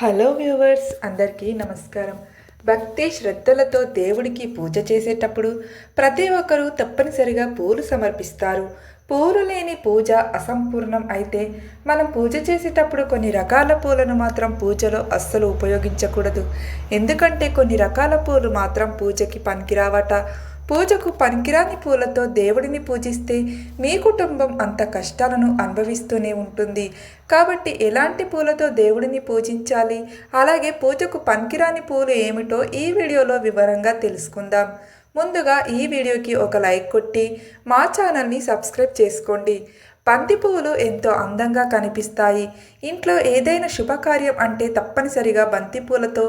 Hello viewers అందరికీ నమస్కారం. భక్తి శ్రద్ధలతో దేవుడికి పూజ చేసేటప్పుడు ప్రతి ఒక్కరూ తప్పనిసరిగా పూలు సమర్పిస్తారు. పూలు లేని పూజ అసంపూర్ణం అయితే మనం పూజ చేసేటప్పుడు కొన్ని రకాల పూలను మాత్రం పూజలో అస్సలు ఉపయోగించకూడదు. ఎందుకంటే కొన్ని రకాల పూలు మాత్రం పూజకి పనికిరావట పూజకు పనికిరాని పూలతో దేవుడిని పూజిస్తే మీ కుటుంబం అంత కష్టాలను అనుభవిస్తూనే ఉంటుంది. కాబట్టి ఎలాంటి పూలతో దేవుడిని పూజించాలి? అలాగే పూజకు పనికిరాని పూలు ఏమిటో ఈ వీడియోలో వివరంగా తెలుసుకుందాం. ముందుగా ఈ వీడియోకి ఒక లైక్ కొట్టి మా ఛానల్ని సబ్స్క్రైబ్ చేసుకోండి. బంతి పువ్వులు ఎంతో అందంగా కనిపిస్తాయి. ఇంట్లో ఏదైనా శుభకార్యం అంటే తప్పనిసరిగా బంతి పూలతో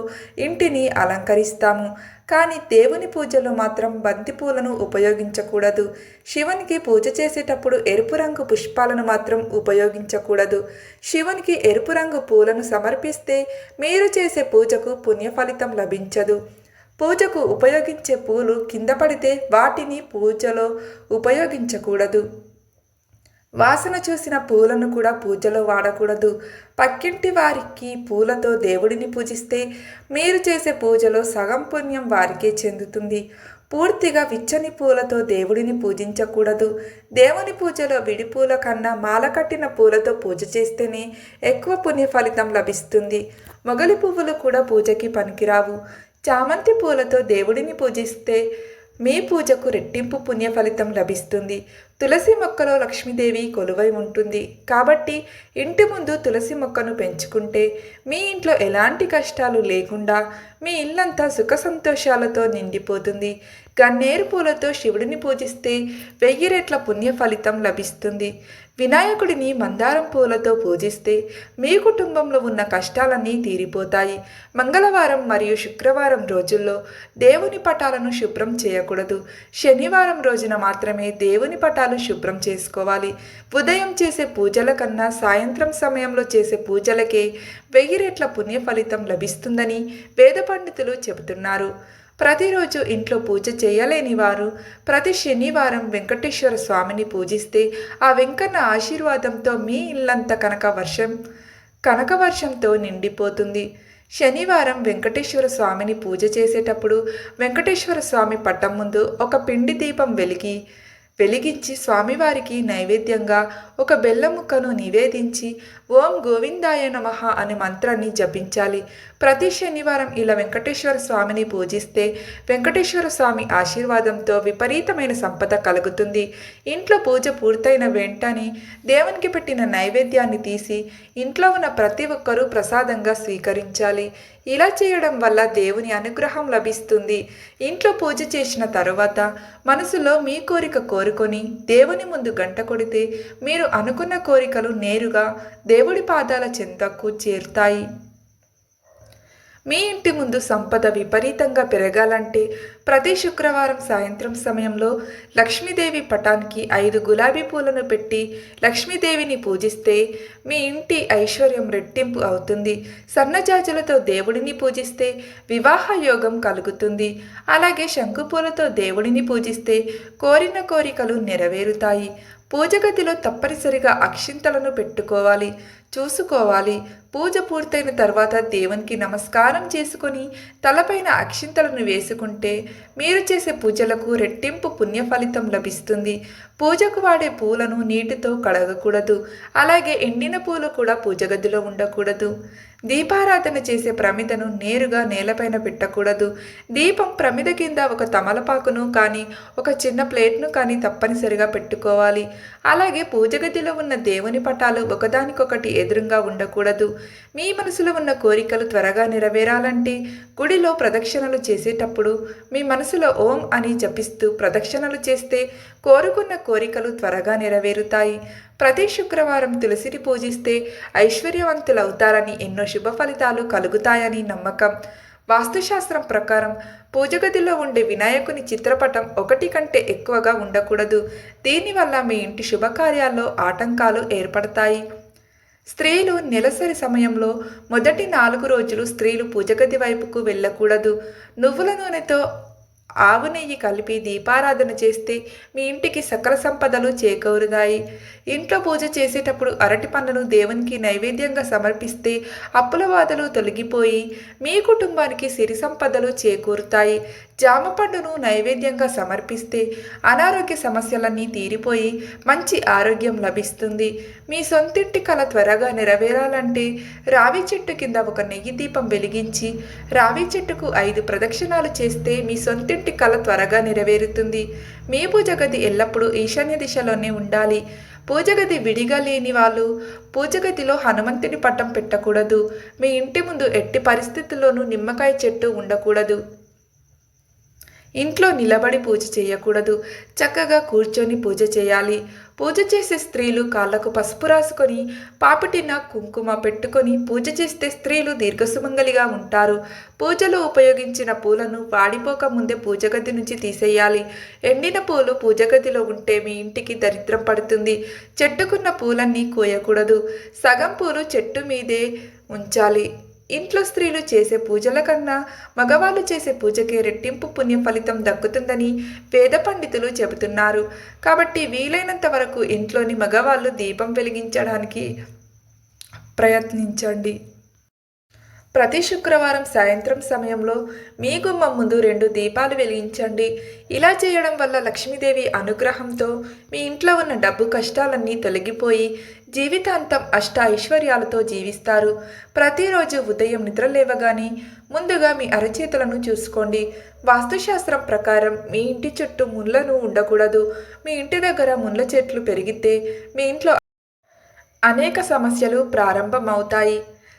ఇంటిని అలంకరిస్తాము. కానీ దేవుని పూజలు మాత్రం బంతి పూలను ఉపయోగించకూడదు. శివునికి పూజ చేసేటప్పుడు ఎరుపు రంగు పుష్పాలను మాత్రం ఉపయోగించకూడదు. శివునికి ఎరుపు రంగు పూలను సమర్పిస్తే మీరు చేసే పూజకు పుణ్యఫలితం లభించదు. పూజకు ఉపయోగించే పూలు కింద పడితే వాటిని పూజలో ఉపయోగించకూడదు. వాసన చూసిన పూలను కూడా పూజలో వాడకూడదు. పక్కింటి వారికి పూలతో దేవుడిని పూజిస్తే మీరు చేసే పూజలో సగం పుణ్యం వారికే చెందుతుంది. పూర్తిగా విచ్చని పూలతో దేవుడిని పూజించకూడదు. దేవుని పూజలో విడి పూల కన్నా మాల కట్టిన పూలతో పూజ చేస్తేనే ఎక్కువ పుణ్య ఫలితం లభిస్తుంది. మొగలి పువ్వులు కూడా పూజకి పనికిరావు. చామంతి పూలతో దేవుడిని పూజిస్తే మీ పూజకు రెట్టింపు పుణ్య ఫలితం లభిస్తుంది. తులసి మొక్కలో లక్ష్మీదేవి కొలువై ఉంటుంది. కాబట్టి ఇంటి ముందు తులసి మొక్కను పెంచుకుంటే మీ ఇంట్లో ఎలాంటి కష్టాలు లేకుండా మీ ఇల్లంతా సుఖ సంతోషాలతో నిండిపోతుంది. గన్నేరు పూలతో శివుడిని పూజిస్తే వెయ్యి రెట్ల పుణ్య ఫలితం లభిస్తుంది. వినాయకుడిని మందారం పూలతో పూజిస్తే మీ కుటుంబంలో ఉన్న కష్టాలన్నీ తీరిపోతాయి. మంగళవారం మరియు శుక్రవారం రోజుల్లో దేవుని పటాలను శుభ్రం చేయకూడదు. శనివారం రోజున మాత్రమే దేవుని పటాలు శుభ్రం చేసుకోవాలి. ఉదయం చేసే పూజల కన్నా సాయంత్రం సమయంలో చేసే పూజలకే వెయ్యి రెట్ల పుణ్య ఫలితం లభిస్తుందని వేద పండితులు చెబుతున్నారు. ప్రతిరోజు ఇంట్లో పూజ చేయలేని వారు ప్రతి శనివారం వెంకటేశ్వర స్వామిని పూజిస్తే ఆ వెంకన్న ఆశీర్వాదంతో మీ ఇల్లంత కనక వర్షం కనక వర్షంతో నిండిపోతుంది. శనివారం వెంకటేశ్వర స్వామిని పూజ చేసేటప్పుడు వెంకటేశ్వర స్వామి పట్టం ముందు ఒక పిండి దీపం వెలిగి వెలిగించి స్వామివారికి నైవేద్యంగా ఒక బెల్లముక్కను నివేదించి ఓం గోవిందాయ నమ అనే మంత్రాన్ని జపించాలి. ప్రతి శనివారం ఇలా వెంకటేశ్వర స్వామిని పూజిస్తే వెంకటేశ్వర స్వామి ఆశీర్వాదంతో విపరీతమైన సంపద కలుగుతుంది. ఇంట్లో పూజ పూర్తయిన వెంటనే దేవునికి పెట్టిన నైవేద్యాన్ని తీసి ఇంట్లో ఉన్న ప్రతి ఒక్కరూ ప్రసాదంగా స్వీకరించాలి. ఇలా చేయడం వల్ల దేవుని అనుగ్రహం లభిస్తుంది. ఇంట్లో పూజ చేసిన తరువాత మనసులో మీ కోరిక కోరుకొని దేవుని ముందు గంట కొడితే మీరు అనుకున్న కోరికలు నేరుగా దేవుడి పాదాల చెంతకు చేరుతాయి. మీ ఇంటి ముందు సంపద విపరీతంగా పెరగాలంటే ప్రతి శుక్రవారం సాయంత్రం సమయంలో లక్ష్మీదేవి పటానికి ఐదు గులాబీ పూలను పెట్టి లక్ష్మీదేవిని పూజిస్తే మీ ఇంటి ఐశ్వర్యం రెట్టింపు అవుతుంది. సన్నజాజులతో దేవుడిని పూజిస్తే వివాహ యోగం కలుగుతుంది. అలాగే శంకుపూలతో దేవుడిని పూజిస్తే కోరిన కోరికలు నెరవేరుతాయి. పూజగదిలో తప్పనిసరిగా అక్షింతలను పెట్టుకోవాలి చూసుకోవాలి. పూజ పూర్తయిన తర్వాత దేవునికి నమస్కారం చేసుకొని తలపైన అక్షింతలను వేసుకుంటే మీరు చేసే పూజలకు రెట్టింపు పుణ్య ఫలితం లభిస్తుంది. పూజకు వాడే పూలను నీటితో కడగకూడదు. అలాగే ఎండిన పూలు కూడా పూజ గదిలో ఉండకూడదు. దీపారాధన చేసే ప్రమిదను నేరుగా నేలపైన పెట్టకూడదు. దీపం ప్రమిద కింద ఒక తమలపాకును కానీ ఒక చిన్న ప్లేట్ను కానీ తప్పనిసరిగా పెట్టుకోవాలి. అలాగే పూజ గదిలో ఉన్న దేవుని పటాలు ఒకదానికొకటి ఎదురుగా ఉండకూడదు. మీ మనసులో ఉన్న కోరికలు త్వరగా నెరవేరాలంటే గుడిలో ప్రదక్షిణలు చేసేటప్పుడు మీ మనసులో ఓం అని జపిస్తూ ప్రదక్షిణలు చేస్తే కోరుకున్న కోరికలు త్వరగా నెరవేరుతాయి. ప్రతి శుక్రవారం తులసిని పూజిస్తే ఐశ్వర్యవంతులవుతారని ఎన్నో శుభ ఫలితాలు కలుగుతాయని నమ్మకం. వాస్తుశాస్త్రం ప్రకారం పూజగదిలో ఉండే వినాయకుని చిత్రపటం ఒకటి కంటే ఎక్కువగా ఉండకూడదు. దీనివల్ల మీ ఇంటి శుభకార్యాల్లో ఆటంకాలు ఏర్పడతాయి. స్త్రీలు నెలసరి సమయంలో మొదటి నాలుగు రోజులు స్త్రీలు పూజగది వైపుకు వెళ్ళకూడదు. నువ్వుల నూనెతో ఆవు నెయ్యి కలిపి దీపారాధన చేస్తే మీ ఇంటికి సకల సంపదలు చేకూరుతాయి. ఇంట్లో పూజ చేసేటప్పుడు అరటి పండ్లను దేవునికి నైవేద్యంగా సమర్పిస్తే అప్పుల బాధలు తొలగిపోయి మీ కుటుంబానికి సిరి సంపదలు చేకూరుతాయి. జామ పండును నైవేద్యంగా సమర్పిస్తే అనారోగ్య సమస్యలన్నీ తీరిపోయి మంచి ఆరోగ్యం లభిస్తుంది. మీ సొంతింటి కల త్వరగా నెరవేరాలంటే రావి చెట్టు కింద ఒక నెయ్యి దీపం వెలిగించి రావి చెట్టుకు ఐదు ప్రదక్షిణాలు చేస్తే మీ సొంతింటి కల త్వరగా నెరవేరుతుంది. మీ పూజ గది ఎల్లప్పుడూ ఈశాన్య దిశలోనే ఉండాలి. పూజ గది విడిగా లేని వాళ్ళు పూజగదిలో హనుమంతుని పట్టం పెట్టకూడదు. మీ ఇంటి ముందు ఎట్టి పరిస్థితుల్లోనూ నిమ్మకాయ చెట్టు ఉండకూడదు. ఇంట్లో నిలబడి పూజ చేయకూడదు. చక్కగా కూర్చొని పూజ చేయాలి. పూజ చేసే స్త్రీలు కాళ్ళకు పసుపు రాసుకొని పాపిటిన కుంకుమ పెట్టుకొని పూజ చేస్తే స్త్రీలు దీర్ఘసుమంగలిగా ఉంటారు. పూజలో ఉపయోగించిన పూలను వాడిపోక ముందే పూజ గది నుంచి తీసేయాలి. ఎండిన పూలు పూజ గదిలో ఉంటే మీ ఇంటికి దరిద్రం పడుతుంది. చెట్టుకున్న పూలన్నీ కోయకూడదు. సగం పూలు చెట్టు మీదే ఉంచాలి. ఇంట్లో స్త్రీలు చేసే పూజల కన్నా మగవాళ్ళు చేసే పూజకే రెట్టింపు పుణ్య ఫలితం దక్కుతుందని వేద పండితులు చెబుతున్నారు. కాబట్టి వీలైనంత వరకు ఇంట్లోని మగవాళ్ళు దీపం వెలిగించడానికి ప్రయత్నించండి. ప్రతి శుక్రవారం సాయంత్రం సమయంలో మీ గుమ్మం ముందు రెండు దీపాలు వెలిగించండి. ఇలా చేయడం వల్ల లక్ష్మీదేవి అనుగ్రహంతో మీ ఇంట్లో ఉన్న డబ్బు కష్టాలన్నీ తొలగిపోయి జీవితాంతం అష్ట ఐశ్వర్యాలతో జీవిస్తారు. ప్రతిరోజు ఉదయం నిద్ర లేవగానే ముందుగా మీ అరచేతులను చూసుకోండి. వాస్తుశాస్త్రం ప్రకారం మీ ఇంటి చుట్టూ ముళ్ళను ఉండకూడదు. మీ ఇంటి దగ్గర ముళ్ళ చెట్లు పెరిగితే మీ ఇంట్లో అనేక సమస్యలు ప్రారంభమవుతాయి.